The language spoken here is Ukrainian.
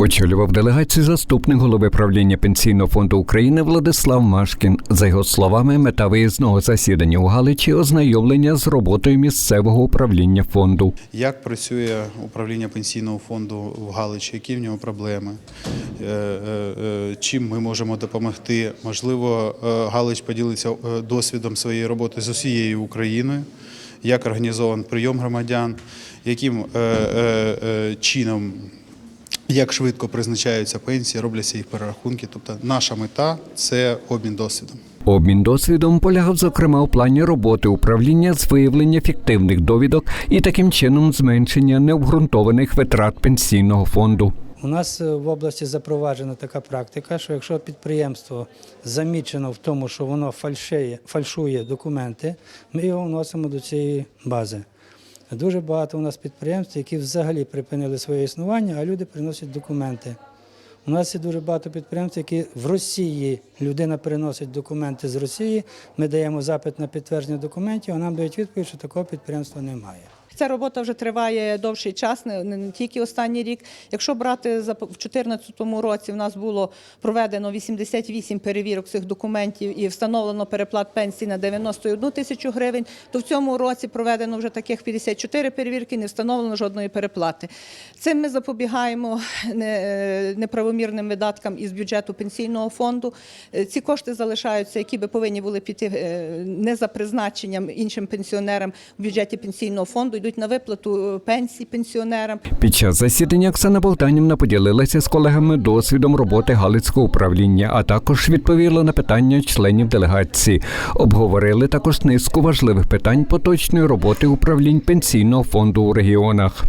Очолював делегацію заступник голови правління Пенсійного фонду України Владислав Машкін. За його словами, мета виїзного засідання у Галичі ознайомлення з роботою місцевого управління фонду. Як працює управління пенсійного фонду в Галичі, які в нього проблеми, е, е, е, чим ми можемо допомогти. Можливо, Галич поділиться досвідом своєї роботи з усією Україною, як організований прийом громадян, яким е, е, чином. Як швидко призначаються пенсії, робляться їх перерахунки. Тобто наша мета це обмін досвідом. Обмін досвідом полягав зокрема у плані роботи управління з виявлення фіктивних довідок і таким чином зменшення необґрунтованих витрат пенсійного фонду. У нас е, в області запроваджена така практика, що якщо підприємство замічено в тому, що воно фальшує, фальшує документи, ми його вносимо до цієї бази. Дуже багато у нас підприємств, які взагалі припинили своє існування, а люди приносять документи. У нас є дуже багато підприємств, які в Росії людина приносить документи з Росії. Ми даємо запит на підтвердження документів, а нам дають відповідь, що такого підприємства немає. Ця робота вже триває довший час, не, не тільки останній рік. Якщо брати за в 2014 році, в нас було проведено 88 перевірок цих документів і встановлено переплат пенсій на 91 тисячу гривень, то в цьому році проведено вже таких 54 перевірки, не встановлено жодної переплати. Цим ми запобігаємо неправомірним видаткам із бюджету пенсійного фонду. Е, Ці кошти залишаються, які би повинні були піти е, не за призначенням іншим пенсіонерам в бюджеті пенсійного фонду, йдуть на виплату е, пенсій пенсіонерам. Під час засідання Оксана Богданівна поділилася з колегами досвідом роботи Галицького управління, а також відповіла на питання членів делегації. Обговорили також низку важливих питань поточної роботи управлінь пенсійного фонду у регіонах.